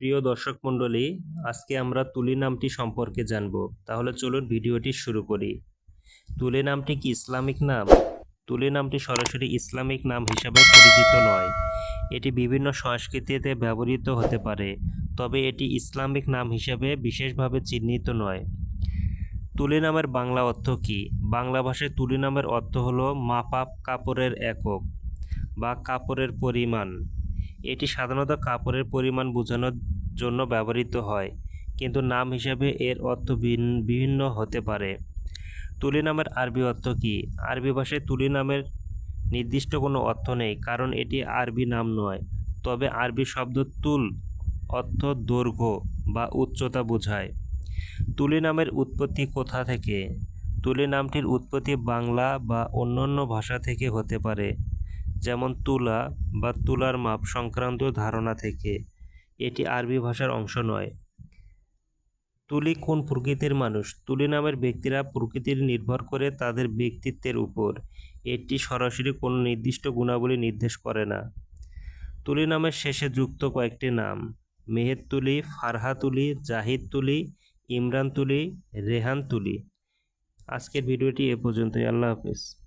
প্রিয় দর্শক মণ্ডলী, আজকে আমরা তুলি নামটি সম্পর্কে জানব। তাহলে চলুন ভিডিওটি শুরু করি। তুলি নামটি কি ইসলামিক নাম? তুলি নামটি সরাসরি ইসলামিক নাম হিসাবে পরিচিত নয়। এটি বিভিন্ন সংস্কৃতিতে ব্যবহৃত হতে পারে, তবে এটি ইসলামিক নাম হিসাবে বিশেষভাবে চিহ্নিত নয়। তুলি নামের বাংলা অর্থ কী? বাংলা ভাষায় তুলি নামের অর্থ হলো মাপাপ কাপড়ের একক বা কাপড়ের পরিমাণ। এটি সাধারণত কাপড়ের পরিমাণ বোঝানোর জন্য ব্যবহৃত হয়, কিন্তু নাম হিসাবে এর অর্থ ভিন- বিভিন্ন হতে পারে। তুলি নামের আরবি অর্থ কী? আরবি ভাষায় তুলি নামের নির্দিষ্ট কোনো অর্থ নেই, কারণ এটি আরবি নাম নয়। তবে আরবি শব্দ তুল অর্থ দৈর্ঘ্য বা উচ্চতা বোঝায়। তুলি নামের উৎপত্তি কোথা থেকে? তুলি নামটির উৎপত্তি বাংলা বা অন্যান্য ভাষা থেকে হতে পারে। যেমন তুলা বা তুলার মাপ সংক্রান্ত ধারণা থেকে এটি আরবি ভাষার অংশ নয়। তুলি কোন প্রকৃতির মানুষ? তুলি নামের ব্যক্তিরা প্রকৃতির নির্ভর করে তাদের ব্যক্তিত্বের উপর। এটি সরাসরি কোনো নির্দিষ্ট গুণাবলী নির্দেশ করে না। তুলি নামের শেষে যুক্ত কয়েকটি নাম। মেহের তুলি, ফারহা তুলি, জাহিদ তুলি, ইমরান তুলি, রেহান তুলি। আজকের ভিডিওটি এ পর্যন্তই। আল্লাহ হাফেজ।